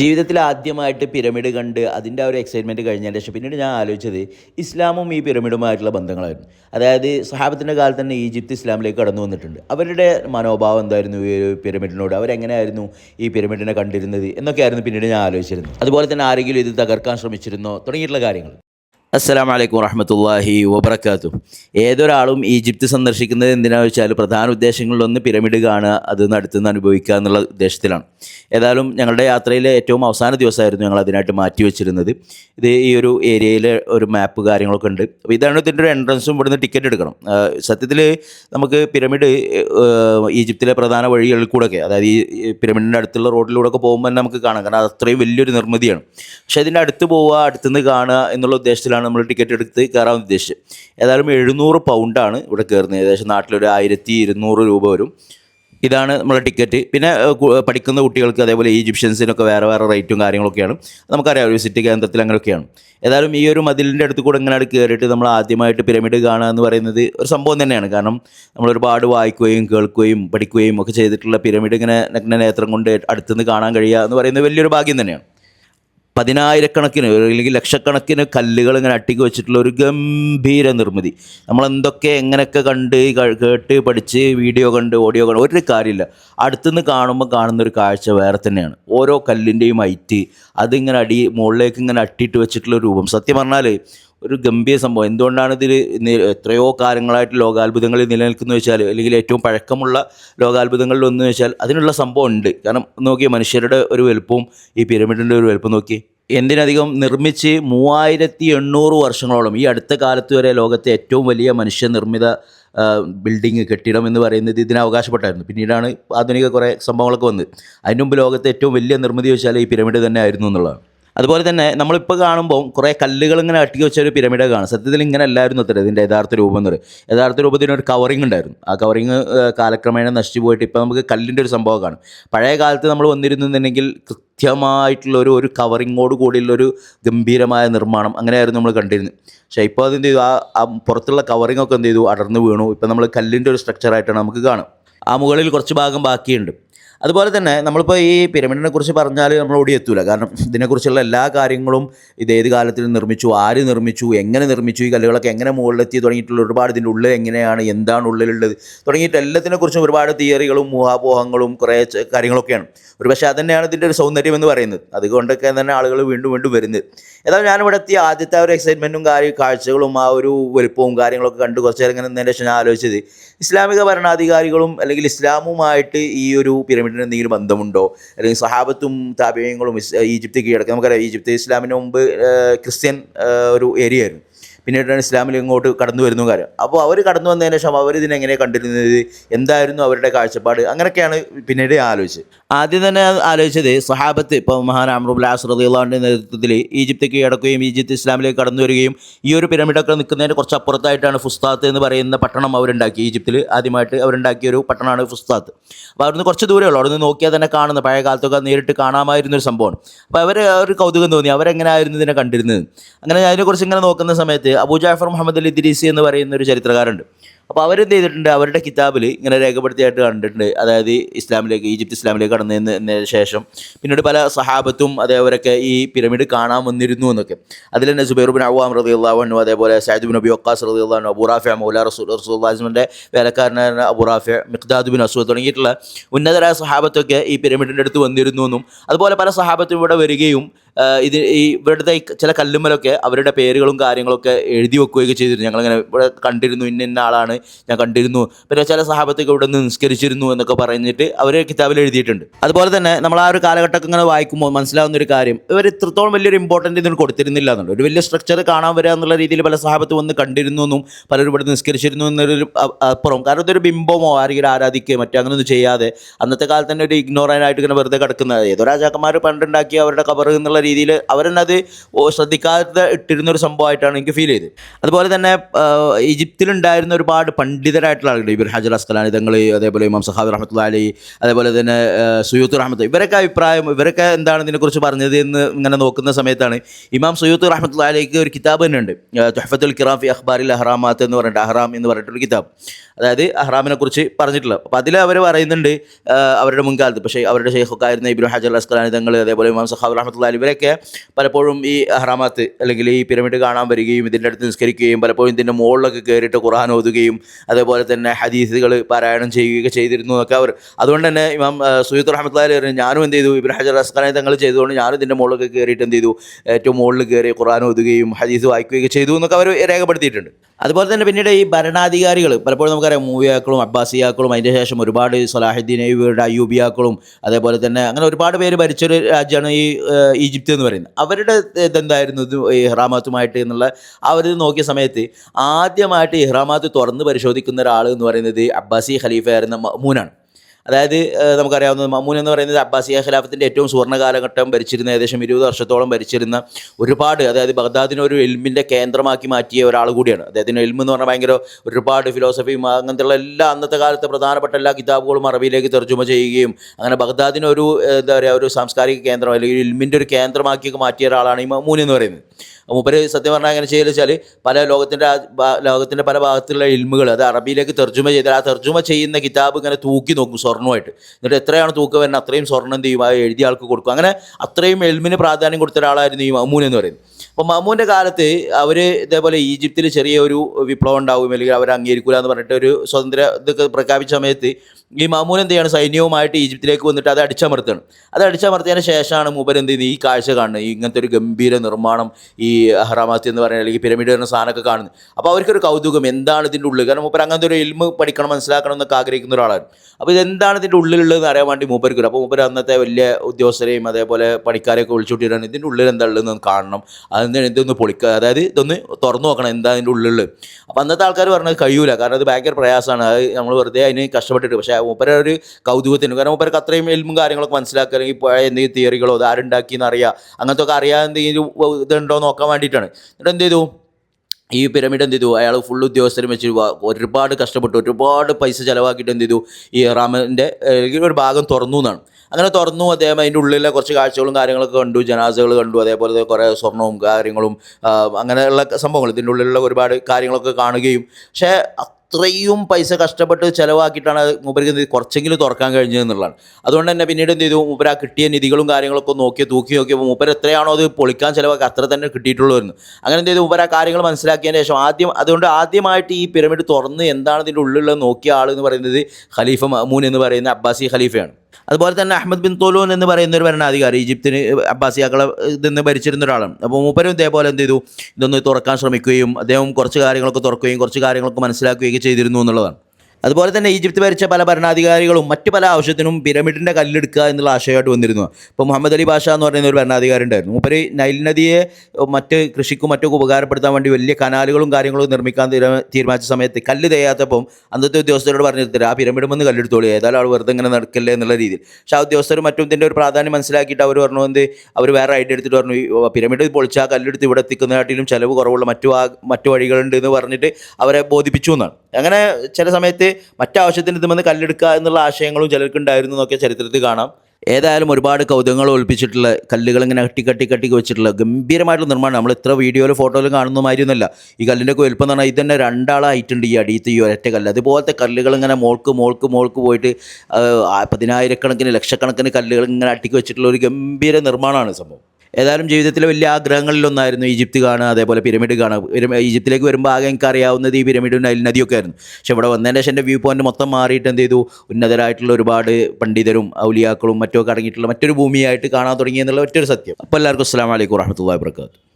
ജീവിതത്തിൽ ആദ്യമായിട്ട് പിരമിഡ് കണ്ട് അതിന്റെ ആ ഒരു എക്സൈറ്റ്മെന്റ് കഴിഞ്ഞതിന് ശേഷം പിന്നീട് ഞാൻ ആലോചിച്ചത് ഇസ്ലാമും ഈ പിരമിഡുമായിട്ടുള്ള ബന്ധങ്ങളായിരുന്നു. അതായത് സഹാബത്തിന്റെ കാലത്ത് തന്നെ ഈജിപ്ത് ഇസ്ലാമിലേക്ക് കടന്നു വന്നിട്ടുണ്ട്. അവരുടെ മനോഭാവം എന്തായിരുന്നു ഈ ഒരു പിരമിഡിനോട്? അവരെങ്ങനെയായിരുന്നു ഈ പിരമിഡിനെ കണ്ടിരുന്നത് എന്നൊക്കെയായിരുന്നു പിന്നീട് ഞാൻ ആലോചിച്ചിരുന്നത്. അതുപോലെ തന്നെ ആരെങ്കിലും ഇത് തകർക്കാൻ ശ്രമിച്ചിരുന്നോ? തുടങ്ങിയിട്ടുള്ള കാര്യങ്ങൾ. അസ്സലാം വലൈക്കും വറഹമത്തല്ലാഹി വബർക്കാത്തു ഏതൊരാളും ഈജിപ്ത് സന്ദർശിക്കുന്നത് എന്തിനാണെന്ന് വെച്ചാൽ പ്രധാന ഉദ്ദേശങ്ങളിലൊന്ന് പിരമിഡ് കാണുക അത് അടുത്തുനിന്ന് അനുഭവിക്കുക എന്നുള്ള ഉദ്ദേശത്തിലാണ്. ഏതായാലും ഞങ്ങളുടെ യാത്രയിലെ ഏറ്റവും അവസാന ദിവസമായിരുന്നു ഞങ്ങൾ അതിനായിട്ട് മാറ്റി വെച്ചിരുന്നത്. ഇത് ഈ ഒരു ഏരിയയിലെ ഒരു മാപ്പ് കാര്യങ്ങളൊക്കെ ഉണ്ട്. അപ്പോൾ ഇതാണ് ഇതിന്റെ ഒരു എൻട്രൻസും ഇവിടുന്ന് ടിക്കറ്റ് എടുക്കണം. സത്യത്തിൽ നമുക്ക് പിരമിഡ് ഈജിപ്തിലെ പ്രധാന വഴികളിൽ കൂടെയൊക്കെ അതായത് ഈ പിരമിഡിന്റെ അടുത്തുള്ള റോഡിലൂടെ ഒക്കെ പോകുമ്പോൾ തന്നെ നമുക്ക് കാണാം. കാരണം അത് അത്രയും വലിയൊരു നിർമ്മിതിയാണ്. പക്ഷേ ഇതിന്റെ അടുത്ത് പോവുക അടുത്തുനിന്ന് കാണുക എന്നുള്ള ഉദ്ദേശത്തിലാണ് നമ്മൾ ടിക്കറ്റ് എടുത്ത് കയറാൻ ഉദ്ദേശിച്ചത്. ഏതായാലും എഴുന്നൂറ് പൗണ്ടാണ് ഇവിടെ കയറുന്നത്. ഏകദേശം നാട്ടിലൊരു ആയിരത്തി ഇരുന്നൂറ് രൂപ വരും. ഇതാണ് നമ്മളെ ടിക്കറ്റ് പിന്നെ പഠിക്കുന്ന കുട്ടികൾക്ക് അതേപോലെ ഈജിപ്ഷ്യൻസിനൊക്കെ വേറെ വേറെ റേറ്റും കാര്യങ്ങളൊക്കെയാണ്. നമുക്കറിയാം ഒരു വിസിറ്റ് കേന്ദ്രത്തിൽ അങ്ങനെയൊക്കെയാണ്. ഏതായാലും ഈ ഒരു മതിലിന്റെ അടുത്ത് കൂടെ ഇങ്ങനെ കയറിയിട്ട് നമ്മൾ ആദ്യമായിട്ട് പിരമിഡ് കാണുക എന്ന് പറയുന്നത് ഒരു സംഭവം തന്നെയാണ്. കാരണം നമ്മൾ ഒരുപാട് വായിക്കുകയും കേൾക്കുകയും പഠിക്കുകയും ഒക്കെ ചെയ്തിട്ടുള്ള പിരമിഡ് ഇങ്ങനെ നേത്രം കൊണ്ട് അടുത്തുനിന്ന് കാണാൻ കഴിയുക എന്ന് പറയുന്നത് വലിയൊരു ഭാഗ്യം തന്നെയാണ്. പതിനായിരക്കണക്കിന് അല്ലെങ്കിൽ ലക്ഷക്കണക്കിന് കല്ലുകൾ ഇങ്ങനെ അട്ടിക്ക് വെച്ചിട്ടുള്ള ഒരു ഗംഭീര നിർമ്മിതി. നമ്മളെന്തൊക്കെ എങ്ങനെയൊക്കെ കണ്ട് കേട്ട് പഠിച്ച് വീഡിയോ കണ്ട് ഓഡിയോ കണ്ട് ഒരു കാര്യമില്ല. അടുത്തുനിന്ന് കാണുമ്പോൾ കാണുന്ന ഒരു കാഴ്ച വേറെ തന്നെയാണ്. ഓരോ കല്ലിന്റെയും ഐറ്റ് അതിങ്ങനെ അടി മുകളിലേക്ക് ഇങ്ങനെ അട്ടിയിട്ട് വെച്ചിട്ടുള്ള രൂപം. സത്യം പറഞ്ഞാൽ ഒരു ഗംഭീര സംഭവം. എന്തുകൊണ്ടാണ് ഇതിൽ എത്രയോ കാലങ്ങളായിട്ട് ലോകാത്ഭുതങ്ങളിൽ നിലനിൽക്കുന്നു വെച്ചാൽ അല്ലെങ്കിൽ ഏറ്റവും പഴക്കമുള്ള ലോകാത്ഭുതങ്ങളിൽ ഒന്ന് വെച്ചാൽ അതിനുള്ള സംഭവം ഉണ്ട്. കാരണം നോക്കിയ മനുഷ്യരുടെ ഒരു വലുപ്പവും ഈ പിരമിഡിന്റെ ഒരു വലുപ്പം നോക്കി. എന്തിനധികം നിർമ്മിച്ച് മൂവായിരത്തി എണ്ണൂറ് വർഷങ്ങളോളം ഈ അടുത്ത കാലത്ത് വരെ ലോകത്തെ ഏറ്റവും വലിയ മനുഷ്യനിർമ്മിത ബിൽഡിങ് കെട്ടിടം എന്ന് പറയുന്നത് ഇതിന് അവകാശപ്പെട്ടായിരുന്നു. പിന്നീടാണ് ആധുനിക കുറേ സംഭവങ്ങളൊക്കെ വന്നത്. അതിനുമുമ്പ് ലോകത്തെ ഏറ്റവും വലിയ നിർമ്മിതി വെച്ചാൽ ഈ പിരമിഡ് തന്നെ ആയിരുന്നു എന്നുള്ളതാണ്. അതുപോലെ തന്നെ നമ്മളിപ്പോൾ കാണുമ്പോൾ കുറേ കല്ലുകൾ ഇങ്ങനെ അട്ടിക്ക് വെച്ച ഒരു പിരമിഡ് കാണാം. സത്യത്തിൽ ഇങ്ങനെ അല്ലായിരുന്നു അത്ര. ഇതിന്റെ യഥാർത്ഥ രൂപം എന്ന് പറയും. യഥാർത്ഥ രൂപത്തിന് ഒരു കവറിങ് ഉണ്ടായിരുന്നു. ആ കവറിങ് കാലക്രമേണ നശിച്ചു പോയിട്ട് ഇപ്പോൾ നമുക്ക് കല്ലിന്റെ ഒരു സംഭവം കാണും. പഴയ കാലത്ത് നമ്മൾ വന്നിരുന്നുണ്ടെങ്കിൽ കൃത്യമായിട്ടുള്ള ഒരു ഒരു കവറിങ്ങോട് കൂടിയുള്ള ഒരു ഗംഭീരമായ നിർമ്മാണം അങ്ങനെയായിരുന്നു നമ്മൾ കണ്ടിരുന്നത്. പക്ഷേ ഇപ്പോൾ അതെന്ത് ചെയ്തു? ആ ആ പുറത്തുള്ള കവറിങ്ങൊക്കെ എന്ത് ചെയ്തു? അടർന്നു വീണു. ഇപ്പോൾ നമ്മൾ കല്ലിന്റെ ഒരു സ്ട്രക്ചറായിട്ടാണ് നമുക്ക് കാണും. ആ മുകളിൽ കുറച്ച് ഭാഗം ബാക്കിയുണ്ട്. അതുപോലെ തന്നെ നമ്മളിപ്പോൾ ഈ പിരമിഡിനെ കുറിച്ച് പറഞ്ഞാൽ നമ്മൾ ഓടി എത്തൂല. കാരണം ഇതിനെക്കുറിച്ചുള്ള എല്ലാ കാര്യങ്ങളും ഇത് ഏത് കാലത്തിൽ നിർമ്മിച്ചു ആര് നിർമ്മിച്ചു എങ്ങനെ നിർമ്മിച്ചു ഈ കല്ലുകളൊക്കെ എങ്ങനെ മുകളിലെത്തി തുടങ്ങിയിട്ടുള്ള ഒരുപാട് ഇതിന്റെ ഉള്ളിൽ എങ്ങനെയാണ് എന്താണ് ഉള്ളിലുള്ളത് തുടങ്ങിയിട്ട് എല്ലാത്തിനെക്കുറിച്ചും ഒരുപാട് തിയറികളും ഊഹാപോഹങ്ങളും കുറേ കാര്യങ്ങളൊക്കെയാണ്. ഒരു പക്ഷേ അതന്നെയാണ് ഇതിന്റെ ഒരു സൗന്ദര്യം എന്ന് പറയുന്നത്. അതുകൊണ്ടൊക്കെ തന്നെ ആളുകൾ വീണ്ടും വീണ്ടും വരുന്നത്. ഏതായാലും ഞാനിവിടെ എത്തിയ ആദ്യത്തെ ഒരു എക്സൈറ്റ്മെന്റും കാര്യ കാഴ്ചകളും ആ ഒരു വലുപ്പവും കാര്യങ്ങളൊക്കെ കണ്ട് കുറച്ച് നേരം ഇങ്ങനെ ശേഷം ഞാൻ ആലോചിച്ചത് ഇസ്ലാമിക ഭരണാധികാരികളും അല്ലെങ്കിൽ ഇസ്ലാമുമായിട്ട് ഈ ഒരു പിരമിഡിന് എന്തെങ്കിലും ബന്ധമുണ്ടോ? അല്ലെങ്കിൽ സഹാബത്തും താപേയങ്ങളും ഈജിപ്ത് കീഴടക്കുക നമുക്കറിയാം ഈജിപ്ത് ഇസ്ലാമിന് മുമ്പ് ക്രിസ്ത്യൻ ഒരു ഏരിയ ആയിരുന്നു പിന്നീടാണ് ഇസ്ലാമിൽ ഇങ്ങോട്ട് കടന്നു വരുന്നു കാര്യം. അപ്പോൾ അവർ കടന്നു വന്നതിന് ശേഷം അവർ ഇതിനെങ്ങനെ കണ്ടിരുന്നത്? എന്തായിരുന്നു അവരുടെ കാഴ്ചപ്പാട്? അങ്ങനെയൊക്കെയാണ് പിന്നീട് ആലോചിച്ചത്. ആദ്യം തന്നെ ആലോചിച്ചത് സഹാബത്ത് ഇപ്പോൾ മഹാൻ അമ്രുബുൽ ആസ്രദിള്ളാന്റെ നേതൃത്വത്തിൽ ഈജിപ്ത് കീഴടക്കുകയും ഈജിപ്ത് ഇസ്ലാമിലേക്ക് കടന്നു വരികയും ഈ ഒരു പിരമിഡൊക്കെ നിൽക്കുന്നതിന് കുറച്ച് അപ്പുറത്തായിട്ടാണ് ഫുസ്താത്ത് എന്ന് പറയുന്ന പട്ടണം അവരുണ്ടാക്കി ഈജിപ്തിൽ ആദ്യമായിട്ട് അവരുണ്ടാക്കിയ ഒരു പട്ടണമാണ് ഫുസ്താത്ത്. അപ്പോൾ അവിടുന്ന് കുറച്ച് ദൂരമേ ഉള്ളൂ. അവിടുന്ന് നോക്കിയാൽ തന്നെ കാണുന്ന പഴയ കാലത്തൊക്കെ നേരിട്ട് കാണാമായിരുന്ന ഒരു സംഭവമാണ്. അപ്പോൾ അവർ ഒരു കൗതുകം തോന്നി. അവരെങ്ങനെയായിരുന്നു ഇതിനെ കണ്ടിരുന്നത്? അങ്ങനെ അതിനെക്കുറിച്ച് ഇങ്ങനെ നോക്കുന്ന സമയത്ത് അബൂ ജാഫർ മുഹമ്മദ് അലി ഇദ്രീസി എന്ന് പറയുന്ന ഒരു ചരിത്രകാരുണ്ട് അപ്പോൾ അവരെന്ത് ചെയ്തിട്ടുണ്ട്? അവരുടെ കിതാബിൽ ഇങ്ങനെ രേഖപ്പെടുത്തിയായിട്ട് കണ്ടിട്ടുണ്ട്. അതായത് ഇസ്ലാമിലേക്ക് ഈജിപ്ത് ഇസ്ലാമിലേക്ക് കടന്നതിന് ശേഷം പിന്നീട് പല സഹാബത്തും അതേപോലെയൊക്കെ ഈ പിരമിഡ് കാണാൻ വന്നിരുന്നു എന്നൊക്കെ. അതിൽ തന്നെ സുബൈറുബിൻ അവാം റതി അള്ളാഹു അതേപോലെ സൈദ് ബിൻ അബി വക്കാസ് റതി അള്ളാഹു അബുറാഫിയ മൗല റസൂൽ റസൂൽസിന്റെ വേലക്കാരനായ അബുറാഫിയ മിഖ്ദാദ് ബിൻ അസൂദ് തുടങ്ങിയിട്ടുള്ള ഉന്നതരായ സഹാബത്തൊക്കെ ഈ പിരമിഡിന്റെ അടുത്ത് വന്നിരുന്നു എന്നും. അതുപോലെ പല സഹാബത്തും ഇവിടെ വരികയും ഇത് ഈ ഇവിടുത്തെ ചില കല്ലുമ്മലൊക്കെ അവരുടെ പേരുകളും കാര്യങ്ങളൊക്കെ എഴുതി വെക്കുകയൊക്കെ ചെയ്തിരുന്നു. ഞങ്ങളിങ്ങനെ ഇവിടെ കണ്ടിരുന്നു ഇന്ന ഇന്ന ആളാണ് ഞാൻ കണ്ടിരുന്നു. പിന്നെ ചില സഹാബത്തൊക്കെ ഇവിടെ നിന്ന് നിസ്കരിച്ചിരുന്നു എന്നൊക്കെ പറഞ്ഞിട്ട് അവർ കിതാബിൽ എഴുതിയിട്ടുണ്ട്. അതുപോലെ തന്നെ നമ്മൾ ആ ഒരു കാലഘട്ടമൊക്കെ ഇങ്ങനെ വായിക്കുമ്പോൾ മനസ്സിലാവുന്ന ഒരു കാര്യം ഇവർ ഇത്രത്തോളം വലിയൊരു ഇമ്പോർട്ടന്റ് ഇതിന് കൊടുത്തിരുന്നില്ല എന്നുള്ളത്. ഒരു വലിയ സ്ട്രക്ചർ കാണാൻ വരിക എന്നുള്ള രീതിയിൽ പല സഹാബത്ത് വന്ന് കണ്ടിരുന്നു എന്നും പലരും ഇവിടെ നിസ്കരിച്ചിരുന്നു എന്നൊരു അപ്പുറം. കാരണം ഇതൊരു ബിംബമോ ആരെങ്കിലും ആരാധിക്കുകയോ മറ്റോ അങ്ങനെയൊന്നും ചെയ്യാതെ അന്നത്തെ കാലത്ത് തന്നെ ഒരു ഇഗ്നോറായിട്ട് ഇങ്ങനെ വെറുതെ കിടക്കുന്നത്. ഏതോ രാജാക്കന്മാർ പണ്ടുണ്ടാക്കി അവരുടെ കബർ എന്നുള്ള രീതിയിൽ അവരെന്നത് ശ്രദ്ധിക്കാതെ ഇട്ടിരുന്ന ഒരു സംഭവമായിട്ടാണ് എനിക്ക് ഫീൽ ചെയ്ത് അതുപോലെ തന്നെ ഈജിപ്തിലുണ്ടായിരുന്ന ഒരുപാട് പണ്ഡിതരായിട്ടുള്ള ആളുകൾ ഇബിർ ഹജർ അസ്കലാൻ ഇതങ്ങൾ അതേപോലെ ഇമാം സഹാബ് റഹ്മത്തുള്ള അലി അതേപോലെ തന്നെ സുയൂത്ത് റഹ്മത്ത് ഇവരൊക്കെ അഭിപ്രായം ഇവരൊക്കെ എന്താണ് ഇതിനെക്കുറിച്ച് പറഞ്ഞത് എന്ന് ഇങ്ങനെ നോക്കുന്ന സമയത്താണ് ഇമാം സുയൂത്ത് റഹ്മത്തുള്ള അലിക്ക് ഒരു കിതാബ് തന്നെയുണ്ട്. തുഹഫത്തുൽ കിറാഫി അഖ്ബാരിൽ അഹ്റാമാത്ത് എന്ന് പറഞ്ഞിട്ട് അഹ്റാം എന്ന് പറഞ്ഞിട്ടൊരു കിതാബ്. അതായത് അഹ്റാമിനെ കുറിച്ച് പറഞ്ഞിട്ടുള്ളത്. അപ്പോൾ അതിൽ അവർ പറയുന്നുണ്ട് അവരുടെ മുൻകാലത്ത്. പക്ഷേ അവരുടെ ഷെയ്ഖൊക്കെ ആയിരുന്ന ഇബ്രാഹിം ഹജർ അസ്കലാനി തങ്ങൾ അതേപോലെ ഇമാം സഹാബ് റഹ്മത്തുള്ള ഇവരൊക്കെ പലപ്പോഴും ഈ അഹ്റാമത്ത് അല്ലെങ്കിൽ ഈ പിരമിഡ് കാണാൻ വരികയും ഇതിന്റെ അടുത്ത് നിസ്കരിക്കുകയും പലപ്പോഴും ഇതിന്റെ മുകളിലൊക്കെ കയറിയിട്ട് ഖുർആൻ ഓതുകയും അതേപോലെ തന്നെ ഹദീസുകൾ പാരായണം ചെയ്യുകയൊക്കെ ചെയ്തിരുന്നു എന്നൊക്കെ അവർ. അതുകൊണ്ട് തന്നെ ഇമാം സുഹൃത്ത് റഹ്മത്തുള്ള പറഞ്ഞു ഞാനും എന്ത് ചെയ്തു? ഇബ്രാഹിം ഹജർ അസ്കലാനി തങ്ങൾ ചെയ്തുകൊണ്ട് ഞാനും ഇതിന്റെ മുകളിലൊക്കെ കയറിയിട്ട് എന്ത് ചെയ്തു? ഏറ്റവും മുകളിൽ കയറി ഖുർആൻ ഓതുകയും ഹദീസ് വായിക്കുകയൊക്കെ ചെയ്തു എന്നൊക്കെ അവർ രേഖപ്പെടുത്തിയിട്ടുണ്ട്. അതുപോലെ തന്നെ പിന്നീട് ഈ ഭരണാധികാരികൾ പലപ്പോഴും നമുക്കറിയാം മൂവിയാക്കളും അബ്ബാസിയാക്കളും അതിന്റെ ശേഷം ഒരുപാട് സലാഹുദ്ദീൻ അയ്യൂബിയുടെ അയ്യൂബിയാക്കളും അതേപോലെ തന്നെ അങ്ങനെ ഒരുപാട് പേര് ഭരിച്ചൊരു രാജ്യമാണ് ഈ ഈജിപ്ത് എന്ന് പറയുന്നത്. അവരുടെ ഇതെന്തായിരുന്നു ഇത് ഇഹ്റാമാത്തുമായിട്ട് എന്നുള്ള അവർ നോക്കിയ സമയത്ത് ആദ്യമായിട്ട് ഇഹ്റാമാത്ത് തുറന്ന് പരിശോധിക്കുന്ന ഒരാൾ എന്ന് പറയുന്നത് അബ്ബാസി ഖലീഫ ആയിരുന്ന മഅ്മൂനാണ് അതായത് നമുക്കറിയാവുന്നത് മമ്മൂൻ എന്ന് പറയുന്നത് അബ്ബാസിയ ഖിലാഫത്തിന്റെ ഏറ്റവും സുവർണ കാലഘട്ടം ഭരിച്ചിരുന്ന ഏകദേശം ഇരുപത് വർഷത്തോളം ഭരിച്ചിരുന്ന ഒരുപാട് അതായത് ബഗ്ദാദിനെ ഒരു എൽമിന്റെ കേന്ദ്രമാക്കി മാറ്റിയ ഒരാൾ കൂടിയാണ്. അദ്ദേഹത്തിന് എൽമ് എന്ന് പറഞ്ഞാൽ ഭയങ്കര ഒരുപാട് ഫിലോസഫിയും അങ്ങനത്തെയുള്ള എല്ലാ അന്നത്തെ കാലത്തെ പ്രധാനപ്പെട്ട എല്ലാ കിതാബുകളും അറബിയിലേക്ക് തർജമ ചെയ്യുകയും അങ്ങനെ ബഗ്ദാദിനെ ഒരു എന്താ പറയുക ഒരു സാംസ്കാരിക കേന്ദ്രം അല്ലെങ്കിൽ ഇൽമിന്റെ ഒരു കേന്ദ്രമാക്കി മാറ്റിയ ഒരാളാണ് ഈ മമ്മൂൻ എന്ന് പറയുന്നത്. മൂപ്പര് സത്യം പറഞ്ഞാൽ അങ്ങനെ ചെയ്യുക വെച്ചാൽ പല ലോകത്തിന്റെ ലോകത്തിന്റെ പല ഭാഗത്തുള്ള ഇൽമുകൾ അത് അറബിയിലേക്ക് തർജമ ചെയ്താൽ ആ തർജമ ചെയ്യുന്ന കിതാബ് ഇങ്ങനെ തൂക്കി നോക്കും സ്വർണമായിട്ട്. എന്നിട്ട് എത്രയാണ് തൂക്കം വരുന്നത്? അത്രയും സ്വർണം ചെയ്യും? എഴുതിയ ആൾക്ക് കൊടുക്കും. അങ്ങനെ അത്രയും എൽമിന് പ്രാധാന്യം കൊടുത്ത ഒരാളായിരുന്നു ഈ മമൂൻ എന്ന് പറയുന്നത്. അപ്പോൾ മമൂന്റെ കാലത്ത് അവർ ഇതേപോലെ ഈജിപ്തിൽ ചെറിയ ഒരു വിപ്ലവം ഉണ്ടാവും അല്ലെങ്കിൽ അവർ അംഗീകരിക്കില്ല എന്ന് പറഞ്ഞിട്ട് ഒരു സ്വതന്ത്ര ഇതൊക്കെ പ്രഖ്യാപിച്ച സമയത്ത് ഈ മാമൂൻ എന്ത് ചെയ്യാണ്? സൈന്യവുമായിട്ട് ഈജിപ്തിലേക്ക് വന്നിട്ട് അത് അടിച്ചമർത്തുകയാണ്. അത് അടിച്ചമർത്തിയതിന് ശേഷമാണ് മൂപ്പർ എന്ത് ചെയ്യുന്നത്? ഈ കാഴ്ച കാണുന്നത്. ഇങ്ങനത്തെ ഒരു ഗംഭീര നിർമ്മാണം ഈ അഹ്റാമാത്ത് എന്ന് പറയുന്നത് അല്ലെങ്കിൽ പിരമിഡ് എന്ന സാധനമൊക്കെ കാണുന്നത്. അപ്പോൾ അവർക്കൊരു കൗതുകം. എന്താണ് ഇതിന്റെ ഉള്ളിൽ? കാരണം മൂപ്പർ അങ്ങനത്തെ ഒരു ഇൽമ് പഠിക്കണം മനസ്സിലാക്കണം എന്നൊക്കെ ആഗ്രഹിക്കുന്ന ഒരാളാണ്. അപ്പോൾ ഇതെന്താണ് ഇതിന്റെ ഉള്ളിലുള്ളതെന്ന് അറിയാൻ വേണ്ടി മൂപ്പർക്ക് അപ്പോൾ മൂപ്പർ അന്നത്തെ വലിയ ഉദ്യോഗസ്ഥരെയും അതേപോലെ പണിക്കാരെയൊക്കെ വിളിച്ചുകൊണ്ടിരുന്ന ഇതിന്റെ ഉള്ളിൽ എന്താ ഉള്ളതെന്ന് കാണണം. അതെന്താണ് ഇതൊന്ന് പൊളിക്കുക അതായത് ഇതൊന്ന് തുറന്നു നോക്കണം എന്താ അതിന്റെ ഉള്ളിൽ. അപ്പോൾ അന്നത്തെ ആൾക്കാർ പറഞ്ഞത് കഴിയൂല. കാരണം അത് ഭയങ്കര പ്രയാസമാണ്. അത് നമ്മൾ വെറുതെ അതിന് കഷ്ടപ്പെട്ടിട്ട്. പക്ഷേ മൂപ്പര ഒരു കൗതുകത്തിന്. കാരണം മൂപ്പർക്ക് അത്രയും എൽമും കാര്യങ്ങളൊക്കെ മനസ്സിലാക്കുക അല്ലെങ്കിൽ എന്തെങ്കിലും തിയറികളോ അത് ആരുണ്ടാക്കിയെന്ന് അറിയാം. അങ്ങനത്തെ ഒക്കെ അറിയാൻ എന്തെങ്കിലും ഇതുണ്ടോ നോക്കാൻ വേണ്ടിയിട്ടാണ്. എന്നിട്ട് എന്ത് ചെയ്തു? ഈ പിരമിഡ് എന്ത് ചെയ്തു? അയാൾ ഫുൾ ഉദ്യോഗസ്ഥരും വെച്ച് ഒരുപാട് കഷ്ടപ്പെട്ടു. ഒരുപാട് പൈസ ചിലവാക്കിയിട്ട് എന്ത് ചെയ്തു? ഈ റാമിന്റെ ഒരു ഭാഗം തുറന്നു എന്നാണ്. അങ്ങനെ തുറന്നു. അദ്ദേഹം അതിന്റെ ഉള്ളിലെ കുറച്ച് കാഴ്ചകളും കാര്യങ്ങളൊക്കെ കണ്ടു. ജനാസകൾ കണ്ടു. അതേപോലെ കുറേ സ്വർണവും കാര്യങ്ങളും അങ്ങനെയുള്ള സംഭവങ്ങൾ. ഇതിന്റെ ഉള്ളിലുള്ള ഒരുപാട് കാര്യങ്ങളൊക്കെ കാണുകയും. പക്ഷേ അത്രയും പൈസ കഷ്ടപ്പെട്ട് ചിലവാക്കിയിട്ടാണ് മൂപ്പർക്ക് കുറച്ചെങ്കിലും തുറക്കാൻ കഴിഞ്ഞത് എന്നുള്ളതാണ്. അതുകൊണ്ട് തന്നെ പിന്നീട് എന്ത് ചെയ്തു? മൂപ്പര് ആ കിട്ടിയ നിധികളും കാര്യങ്ങളൊക്കെ നോക്കി തൂക്കി നോക്കിയപ്പോൾ മൂപ്പർ എത്രയാണോ അത് പൊളിക്കാൻ ചിലവാക്കി അത്ര തന്നെ കിട്ടിയിട്ടുള്ളൂ അങ്ങനെ എന്ത് ചെയ്തു? മൂപ്പർ കാര്യങ്ങൾ മനസ്സിലാക്കിയതിന് ശേഷം ആദ്യം അതുകൊണ്ട് ആദ്യമായിട്ട് ഈ പിരമിഡ് തുറന്ന് എന്താണ് ഇതിന്റെ ഉള്ളിലുള്ള നോക്കിയ ആൾ എന്ന് പറയുന്നത് ഖലീഫ മഅമൂൻ എന്ന് പറയുന്ന അബ്ബാസി ഖലീഫയാണ്. അതുപോലെ തന്നെ അഹമ്മദ് ബിൻ തോലൂൻ എന്ന് പറയുന്ന ഒരു ഭരണാധികാരി ഈജിപ്തിന് അബ്ബാസിയാക്കളെ നിന്ന് ഭരിച്ചിരുന്ന ഒരാളാണ്. അപ്പോൾ മൂപ്പരും ഇതേപോലെ എന്ത് ചെയ്തു? ഇതൊന്ന് തുറക്കാൻ ശ്രമിക്കുകയും അദ്ദേഹം കുറച്ച് കാര്യങ്ങളൊക്കെ തുറക്കുകയും കുറച്ച് കാര്യങ്ങളൊക്കെ മനസ്സിലാക്കുകയൊക്കെ ചെയ്തിരുന്നു എന്നുള്ളതാണ്. അതുപോലെ തന്നെ ഈജിപ്ത് ഭരിച്ച പല ഭരണാധികാരികളും മറ്റു പല ആവശ്യത്തിനും പിരമിഡിന്റെ കല്ലെടുക്കുക എന്നുള്ള ആശയമായിട്ട് വന്നിരുന്നു. ഇപ്പോൾ മുഹമ്മദ് അലി ബാഷ എന്ന് പറയുന്ന ഒരു ഭരണാധികാരി ഉണ്ടായിരുന്നു മൂപ്പര് നൈൽ നദിയെ മറ്റ് കൃഷിക്കും മറ്റൊക്കെ ഉപകാരപ്പെടുത്താൻ വേണ്ടി വലിയ കനാലുകളും കാര്യങ്ങളും നിർമ്മിക്കാൻ തീരുമാനിച്ച സമയത്ത് കല്ല് തയ്യാത്തപ്പം അന്നത്തെ ഉദ്യോഗസ്ഥരോട് പറഞ്ഞിരുത്തില്ല ആ പിരമിഡ് വന്ന് കല്ലെടുത്തോളൂ ഏതായാലും ആൾ വെറുതെ ഇങ്ങനെ നടക്കല്ലേ എന്നുള്ള രീതിയിൽ. പക്ഷേ ആ ഉദ്യോഗസ്ഥർ മറ്റും ഇതിന്റെ ഒരു പ്രാധാന്യം മനസ്സിലാക്കിയിട്ട് അവർ പറഞ്ഞു എന്ത്? അവർ വേറെ ഐഡിയ എടുത്തിട്ട് പറഞ്ഞു പിരമിഡ് പൊളിച്ചാൽ കല്ലെടുത്ത് ഇവിടെ എത്തിക്കുന്നതിനാട്ടിലും ചിലവ് കുറവുള്ള മറ്റു മറ്റു വഴികളുണ്ട് എന്ന് പറഞ്ഞിട്ട് അവരെ ബോധിപ്പിച്ചു എന്നാണ്. അങ്ങനെ ചില സമയത്ത് മറ്റാവശ്യത്തിന് ഇതുമെന്ന് കല്ലെടുക്കുക എന്നുള്ള ആശയങ്ങളും ചിലർക്ക് ഉണ്ടായിരുന്നു എന്നൊക്കെ ചരിത്രത്തിൽ കാണാം. ഏതായാലും ഒരുപാട് കൗതുകങ്ങൾ ഒളിപ്പിച്ചിട്ടുള്ള കല്ലുകൾ ഇങ്ങനെ കട്ടി കട്ടി കട്ടി വെച്ചിട്ടുള്ള ഗംഭീരമായിട്ടുള്ള നിർമ്മാണം. നമ്മൾ ഇത്ര വീഡിയോയിലും ഫോട്ടോയിലും കാണുന്ന മാതിരിയൊന്നുമല്ല ഈ കല്ലിന്റെ ഒക്കെ വലുപ്പം എന്ന് പറഞ്ഞാൽ ഇത് തന്നെ രണ്ടാളായിട്ടുണ്ട് ഈ അടിയത്ത് ഈ ഒരൊറ്റ കല്ല്. അതുപോലത്തെ കല്ലുകൾ ഇങ്ങനെ മോൾക്ക് മോൾക്ക് മോൾക്ക് പോയിട്ട് പതിനായിരക്കണക്കിന് ലക്ഷക്കണക്കിന് കല്ലുകൾ ഇങ്ങനെ അട്ടിക്ക് വെച്ചിട്ടുള്ള ഒരു ഗംഭീര നിർമ്മാണമാണ് സംഭവം. ഏതായാലും ജീവിതത്തിലെ വലിയ ആഗ്രഹങ്ങളിലൊന്നായിരുന്നു ഈജിപ്ത് കാണുക അതേപോലെ പിരമിഡ് കാണുക ഈജിപ്തിലേക്ക് വരുമ്പോൾ ആകെ എനിക്ക് അറിയാവുന്നത് ഈ പിരമിഡും നൈൽ നദിയൊക്കെ ആയിരുന്നു പക്ഷെ ഇവിടെ വന്നതിന് ശേഷം എന്റെ വ്യൂ പോയിന്റ് മൊത്തം മാറിയിട്ട് എന്ത് ചെയ്തു? ഉന്നതരായിട്ടുള്ള ഒരുപാട് പണ്ഡിതരും ഔലിയാക്കളും മറ്റൊക്കെ അടങ്ങിയിട്ടുള്ള മറ്റൊരു ഭൂമിയായിട്ട് കാണാൻ തുടങ്ങി എന്നുള്ള മറ്റൊരു സത്യം. അപ്പോൾ എല്ലാവർക്കും അസ്സാം വലൈക്കും വാഹമത്തല്ലാ വാബർക്കാത്തു